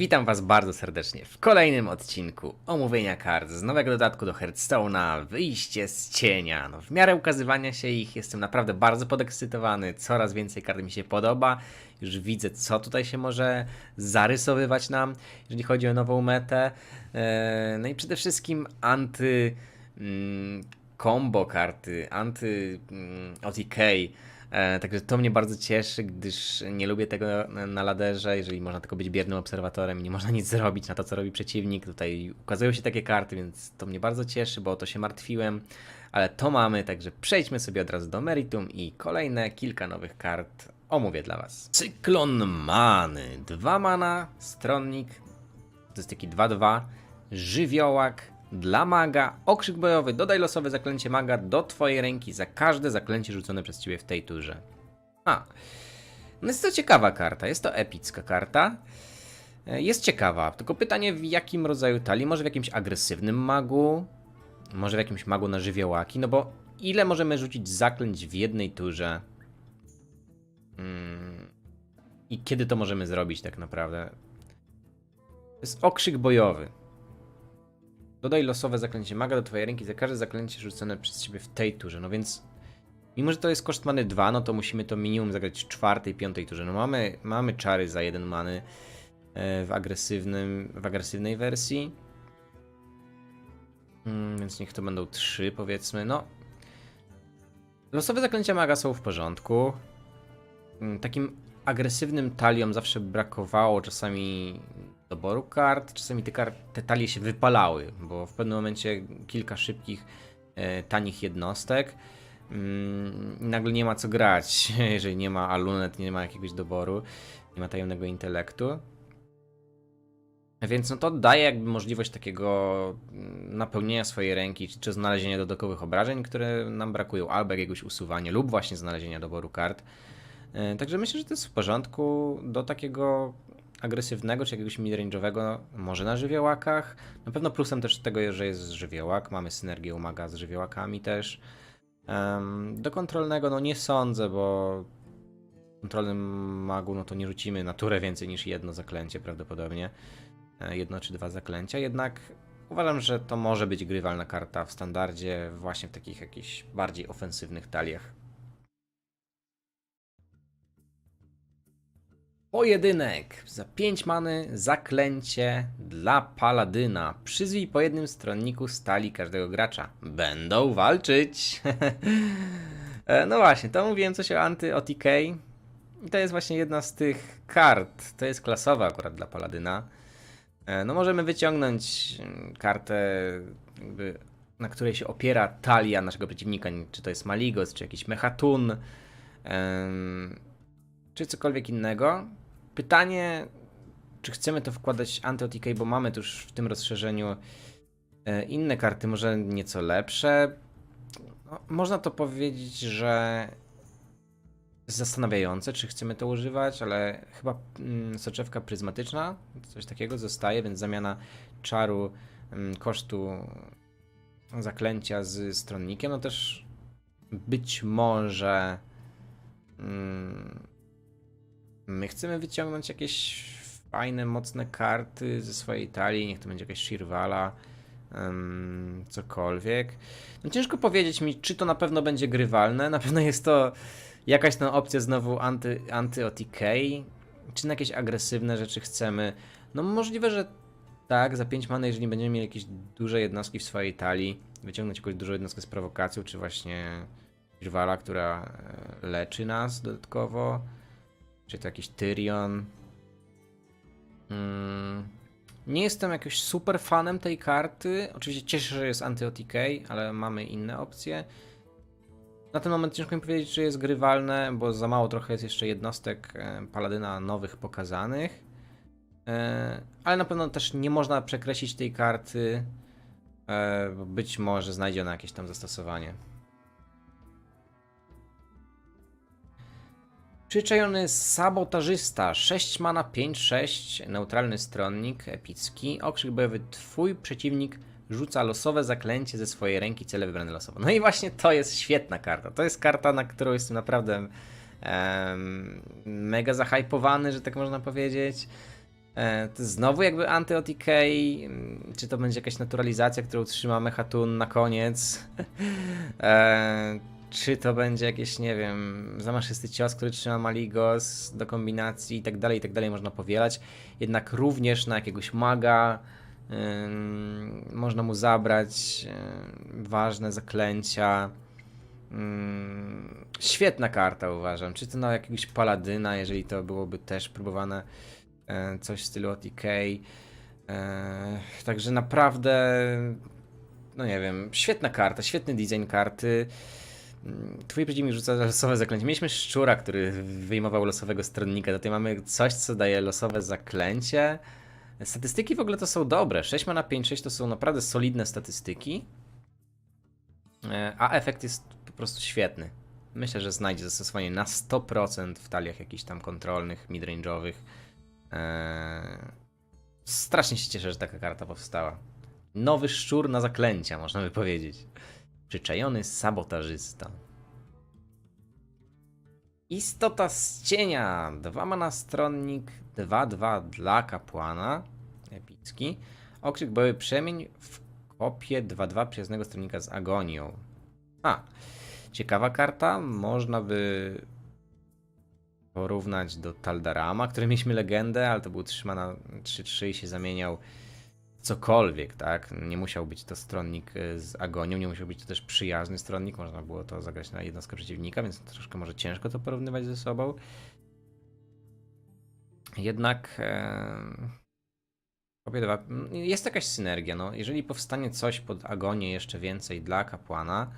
Witam Was bardzo serdecznie w kolejnym odcinku omówienia kart z nowego dodatku do Hearthstone'a Wyjście z cienia. No, w miarę ukazywania się ich jestem naprawdę bardzo podekscytowany, coraz więcej kart mi się podoba. Już widzę, co tutaj się może zarysowywać nam, jeżeli chodzi o nową metę. Eee, No i przede wszystkim anty mm, karty, anty mm, OTK. E, także to mnie bardzo cieszy, gdyż nie lubię tego na, laderze, jeżeli można tylko być biernym obserwatorem i nie można nic zrobić na to, co robi przeciwnik. Tutaj ukazują się takie karty, więc to mnie bardzo cieszy, bo o to się martwiłem. Ale to mamy, także przejdźmy sobie od razu do meritum i kolejne kilka nowych kart omówię dla Was. Cyklon Many. Dwa mana, stronnik, to jest taki 2-2, żywiołak dla maga, okrzyk bojowy, dodaj losowe zaklęcie maga do twojej ręki za każde zaklęcie rzucone przez ciebie w tej turze. A, no jest to ciekawa karta, jest to epicka karta. E, Jest ciekawa, tylko pytanie w jakim rodzaju talii, może w jakimś agresywnym magu, może w jakimś magu na żywiołaki, no bo ile możemy rzucić zaklęć w jednej turze? Mm, I kiedy to możemy zrobić tak naprawdę? To jest okrzyk bojowy. Dodaj losowe zaklęcie maga do twojej ręki za każde zaklęcie rzucone przez ciebie w tej turze. No więc, mimo że to jest koszt many 2, no to musimy to minimum zagrać w czwartej, piątej turze. No mamy, mamy czary za jeden many e, w agresywnym, w agresywnej wersji. Mm, więc niech to będą trzy, powiedzmy. No, losowe zaklęcia maga są w porządku. Mm, Takim agresywnym taliom zawsze brakowało czasami doboru kart, czasami te, kart, te talie się wypalały, bo w pewnym momencie kilka szybkich, e, tanich jednostek mm, nagle nie ma co grać, jeżeli nie ma alunet, nie ma jakiegoś doboru, nie ma tajemnego intelektu. Więc no to daje jakby możliwość takiego mm, napełnienia swojej ręki, czy, czy znalezienia dodatkowych obrażeń, które nam brakują, albo jakiegoś usuwania, lub właśnie znalezienia doboru kart. E, Także myślę, że to jest w porządku do takiego agresywnego czy jakiegoś midrange'owego, może na żywiołakach. Na pewno plusem też tego, że jest żywiołak, mamy synergię umaga z żywiołakami też. Do kontrolnego no nie sądzę, bo kontrolnym magu no to nie rzucimy na turę więcej niż jedno zaklęcie prawdopodobnie. E, Jedno czy dwa zaklęcia, jednak uważam, że to może być grywalna karta w standardzie właśnie w takich jakichś bardziej ofensywnych taliach. Pojedynek. Za 5 many zaklęcie dla paladyna. Przyzwij po jednym stronniku stali każdego gracza. Będą walczyć. E, no właśnie, to mówiłem coś o anty-OTK. I to jest właśnie jedna z tych kart. To jest klasowa akurat dla paladyna. E, No możemy wyciągnąć mm, kartę, jakby, na której się opiera talia naszego przeciwnika. Czy to jest Maligos, czy jakiś Mechatun. em, czy cokolwiek innego. Pytanie, czy chcemy to wkładać anti-OTK, bo mamy tu już w tym rozszerzeniu e, inne karty, może nieco lepsze. No, można to powiedzieć, że jest zastanawiające, czy chcemy to używać, ale chyba mm, soczewka pryzmatyczna, coś takiego zostaje, więc zamiana czaru mm, kosztu zaklęcia z stronnikiem, no też być może mm, my chcemy wyciągnąć jakieś fajne, mocne karty ze swojej talii, niech to będzie jakaś Shirvala, em, cokolwiek. No ciężko powiedzieć mi, czy to na pewno będzie grywalne, na pewno jest to jakaś tam opcja znowu anty, anty-OTK, czy na jakieś agresywne rzeczy chcemy. No możliwe, że tak, za 5 many, jeżeli będziemy mieli jakieś duże jednostki w swojej talii, wyciągnąć jakąś dużą jednostkę z prowokacją, czy właśnie Shirvala, która e, leczy nas dodatkowo, czy to jakiś Tyrion. Mm, nie jestem jakimś super fanem tej karty. Oczywiście cieszę się, że jest anty-OTK, ale mamy inne opcje. Na ten moment ciężko mi powiedzieć, czy jest grywalne, bo za mało trochę jest jeszcze jednostek e, Paladyna nowych pokazanych. E, Ale na pewno też nie można przekreślić tej karty, e, być może znajdzie ona jakieś tam zastosowanie. Przyczajony sabotażysta, 6 mana, 5-6, neutralny stronnik, epicki, okrzyk bojowy, twój przeciwnik rzuca losowe zaklęcie ze swojej ręki, cele wybrane losowo. No i właśnie to jest świetna karta. To jest karta, na którą jestem naprawdę em, mega zahypowany, że tak można powiedzieć. E, to znowu jakby anty-OTK, mm, czy to będzie jakaś naturalizacja, która utrzyma Mechatun na koniec, e, czy to będzie jakieś, nie wiem, zamaszysty cios, który trzyma Maligos do kombinacji i tak dalej, i tak dalej można powielać, jednak również na jakiegoś maga ym, można mu zabrać ym, ważne zaklęcia, Mm, Świetna karta uważam. Czy to na jakiegoś paladyna, jeżeli to byłoby też próbowane e, coś w stylu OTK. E, Także naprawdę, no nie wiem, świetna karta, świetny design karty. Twój przeciwnik rzuca losowe zaklęcie. Mieliśmy szczura, który wyjmował losowego stronnika. Tutaj mamy coś, co daje losowe zaklęcie. Statystyki w ogóle to są dobre. 6 na 5, 6 to są naprawdę solidne statystyki. E, A efekt jest po prostu świetny. Myślę, że znajdzie zastosowanie na 100% w taliach jakichś tam kontrolnych, midrange'owych. Eee, Strasznie się cieszę, że taka karta powstała. Nowy szczur na zaklęcia, można by powiedzieć. Przyczajony sabotażysta. Istota z cienia. Dwa mana stronnik, 2-2 dla kapłana. Epicki. Okrzyk bojowy przemień w kopię 2-2 przyjaznego stronnika z agonią. A, ciekawa karta. Można by porównać do Taldarama, który mieliśmy legendę, ale to był trzymana 3-3 i się zamieniał cokolwiek, tak? Nie musiał być to stronnik y, z agonią, nie musiał być to też przyjazny stronnik, można było to zagrać na jednostkę przeciwnika, więc troszkę może ciężko to porównywać ze sobą. Jednak mm, Jest jakaś synergia. No. Jeżeli powstanie coś pod agonię jeszcze więcej dla kapłana,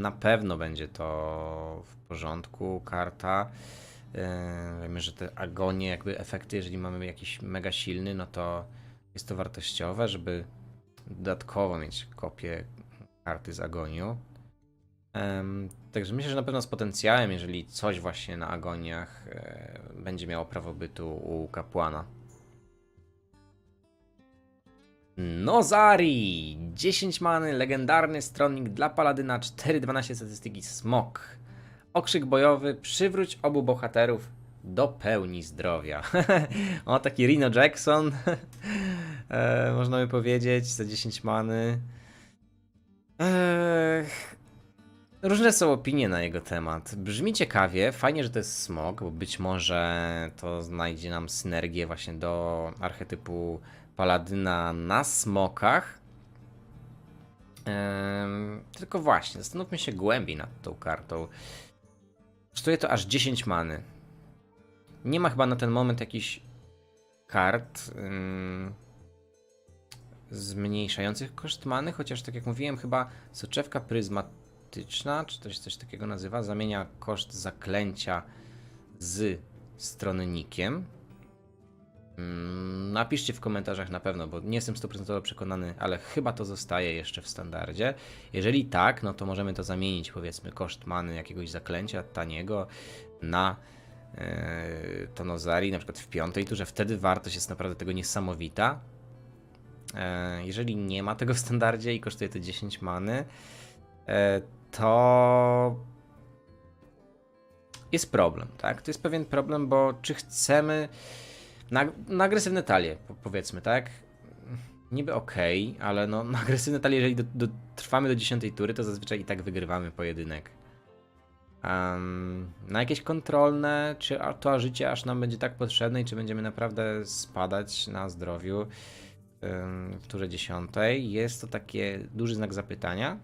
na pewno będzie to w porządku. Karta. Yy, Wiemy, że te agonie, jakby efekty, jeżeli mamy jakiś mega silny, no to jest to wartościowe, żeby dodatkowo mieć kopię karty z agonią. Em, Także myślę, że na pewno z potencjałem, jeżeli coś właśnie na agoniach e, będzie miało prawo bytu u kapłana. Nozari! 10 many, legendarny stronnik dla paladyna, 4-12 statystyki smok. Okrzyk bojowy, przywróć obu bohaterów do pełni zdrowia. o, taki Rino Jackson, e, można by powiedzieć, za 10 many. Ech, Różne są opinie na jego temat. Brzmi ciekawie, fajnie, że to jest smog, bo być może to znajdzie nam synergię właśnie do archetypu paladyna na smokach. Em, tylko właśnie, zastanówmy się głębiej nad tą kartą. Kosztuje to aż 10 many. Nie ma chyba na ten moment jakichś kart ym, zmniejszających koszt many, chociaż tak jak mówiłem, chyba soczewka pryzmatyczna, czy się coś takiego nazywa, zamienia koszt zaklęcia z stronnikiem. Mm, Napiszcie w komentarzach na pewno, bo nie jestem 100% przekonany, ale chyba to zostaje jeszcze w standardzie. Jeżeli tak, no to możemy to zamienić, powiedzmy, koszt many jakiegoś zaklęcia taniego na yy, to Nozari, na przykład w piątej turze. Wtedy wartość jest naprawdę tego niesamowita. E, Jeżeli nie ma tego w standardzie i kosztuje to 10 many, e, to jest problem, tak? To jest pewien problem, bo czy chcemy na, na agresywne talie, po, powiedzmy, tak? Niby okej, ale no na agresywne talie, jeżeli do, do, trwamy do 10 tury, to zazwyczaj i tak wygrywamy pojedynek. Em, na jakieś kontrolne, czy to życie aż nam będzie tak potrzebne i czy będziemy naprawdę spadać na zdrowiu w turze 10, jest to takie duży znak zapytania.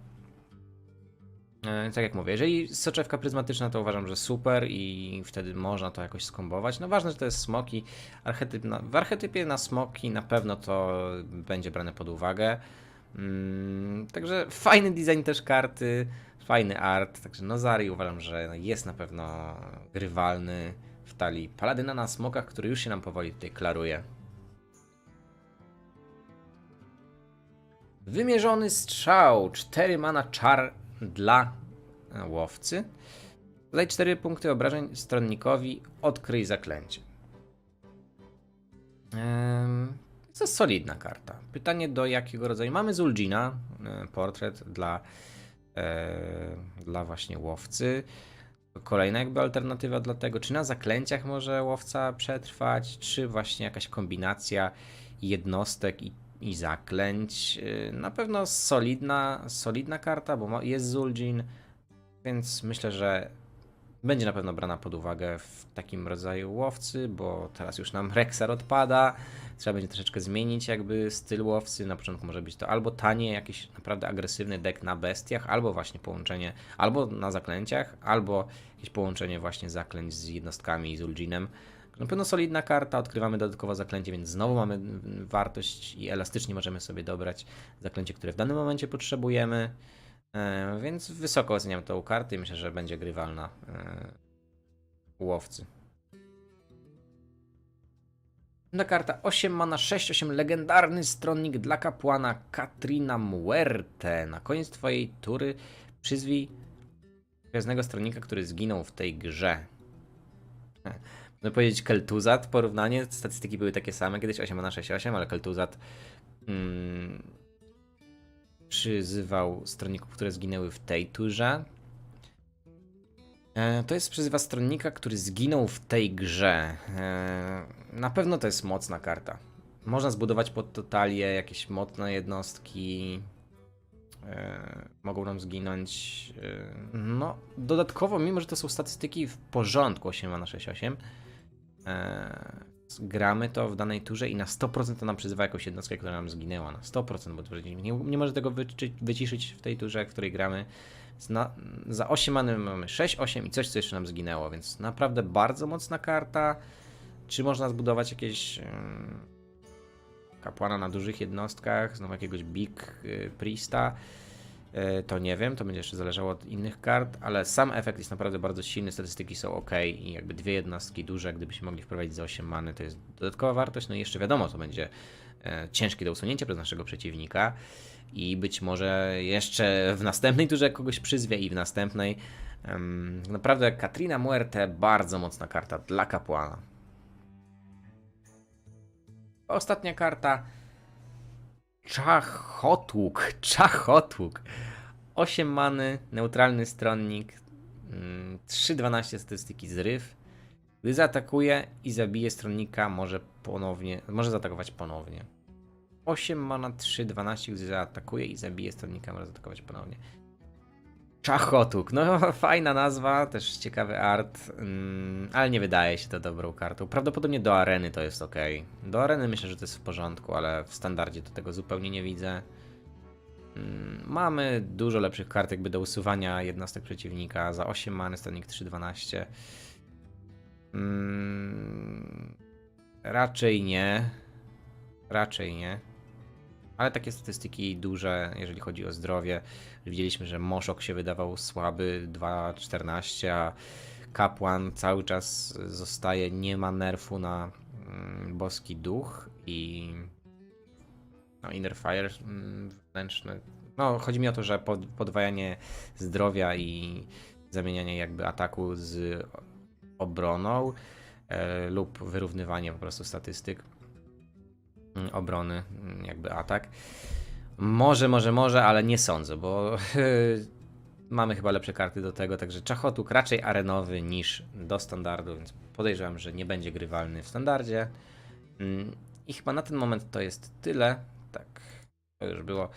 E, Tak jak mówię, jeżeli soczewka pryzmatyczna, to uważam, że super i wtedy można to jakoś skombować. No ważne, że to jest smoki. Archetyp na, w archetypie na smoki na pewno to będzie brane pod uwagę. Mm, także fajny design też karty, fajny art. Także Nozari uważam, że jest na pewno grywalny w talii Paladyna na smokach, który już się nam powoli tutaj klaruje. Wymierzony strzał. 4 mana czar dla e, łowcy. Dodaj 4 punkty obrażeń stronnikowi. Odkryj zaklęcie. Ehm, to jest solidna karta. Pytanie do jakiego rodzaju. Mamy Zul'jina, e, portret dla, e, dla właśnie łowcy. Kolejna jakby alternatywa dla tego, czy na zaklęciach może łowca przetrwać, czy właśnie jakaś kombinacja jednostek i, i zaklęć. Yy, Na pewno solidna, solidna karta, bo jest Zul'jin, więc myślę, że będzie na pewno brana pod uwagę w takim rodzaju łowcy, bo teraz już nam Rexar odpada. Trzeba będzie troszeczkę zmienić jakby styl łowcy. Na początku może być to albo tanie, jakiś naprawdę agresywny deck na bestiach, albo właśnie połączenie, albo na zaklęciach, albo jakieś połączenie właśnie zaklęć z jednostkami i z Ul'jinem. Na pewno solidna karta, odkrywamy dodatkowo zaklęcie, więc znowu mamy wartość i elastycznie możemy sobie dobrać zaklęcie, które w danym momencie potrzebujemy. E, więc wysoko oceniam tą kartę i myślę, że będzie grywalna e, u łowcy. Na karta 8 mana 6-8 legendarny stronnik dla kapłana Katrina Muerte. Na koniec twojej tury przyzwij gwiazdnego stronnika, który zginął w tej grze. Można powiedzieć Keltuzat, porównanie, statystyki były takie same, kiedyś 8 mana 6-8, ale Keltuzat mm, przyzywał stronników, które zginęły w tej turze. E, To jest przyzywa stronnika, który zginął w tej grze. E, Na pewno to jest mocna karta. Można zbudować pod totalię jakieś mocne jednostki. E, Mogą nam zginąć. e, No, dodatkowo, mimo że to są statystyki w porządku 8 na 6-8, e, gramy to w danej turze i na 100% to nam przyzywa jakąś jednostkę, która nam zginęła. Na 100%, bo nie, nie może tego wyciszyć w tej turze, w której gramy. Za 8 many mamy 6-8 i coś, co jeszcze nam zginęło, więc naprawdę bardzo mocna karta. Czy można zbudować jakieś kapłana na dużych jednostkach, znowu jakiegoś Big y, Priesta? Y, To nie wiem, to będzie jeszcze zależało od innych kart, ale sam efekt jest naprawdę bardzo silny, statystyki są ok i jakby dwie jednostki duże, gdybyśmy mogli wprowadzić za 8 many, to jest dodatkowa wartość, no i jeszcze wiadomo, to będzie e, ciężkie do usunięcia przez naszego przeciwnika i być może jeszcze w następnej turze kogoś przyzwie i w następnej. Naprawdę Katrina Muerte bardzo mocna karta dla kapłana. Ostatnia karta Czachotłuk. Czachotłuk. 8 many, neutralny stronnik, mm, 3-12 statystyki zryw. Gdy zaatakuje i zabije stronnika, może ponownie, może zaatakować ponownie. 8 mana 3-12, gdy zaatakuje i zabije stronnika, może zaatakować ponownie. Czachotuk, no fajna nazwa, też ciekawy art, mm, ale nie wydaje się to dobrą kartą. Prawdopodobnie do areny to jest ok. Do areny myślę, że to jest w porządku, ale w standardzie to tego zupełnie nie widzę. Mm, Mamy dużo lepszych kart jakby do usuwania jednostek przeciwnika. Za 8 many stronnik 3-12. Mm, raczej nie. Raczej nie. Ale takie statystyki duże, jeżeli chodzi o zdrowie. Widzieliśmy, że Moszok się wydawał słaby 2-14, a Kapłan cały czas zostaje, nie ma nerfu na mm, boski duch i no, Inner Fire mm, wewnętrzny. No, chodzi mi o to, że pod, podwajanie zdrowia i zamienianie jakby ataku z obroną e, lub wyrównywanie po prostu statystyk obrony, mm, jakby atak. Może, może, może, ale nie sądzę, bo mamy chyba lepsze karty do tego, także Czachotuk raczej arenowy niż do standardu, więc podejrzewam, że nie będzie grywalny w standardzie. Mm, I chyba na ten moment to jest tyle. Tak, to już było.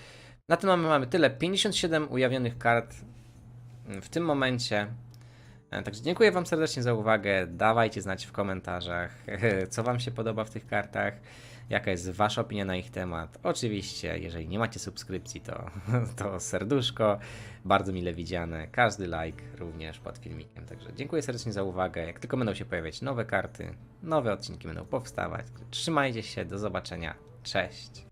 Na ten moment mamy tyle. 57 ujawnionych kart w tym momencie. E, Także dziękuję Wam serdecznie za uwagę. Dawajcie znać w komentarzach, co Wam się podoba w tych kartach, jaka jest Wasza opinia na ich temat. Oczywiście, jeżeli nie macie subskrypcji, to, to serduszko, bardzo mile widziane. Każdy like również pod filmikiem. Także dziękuję serdecznie za uwagę. Jak tylko będą się pojawiać nowe karty, nowe odcinki będą powstawać. Trzymajcie się, do zobaczenia. Cześć.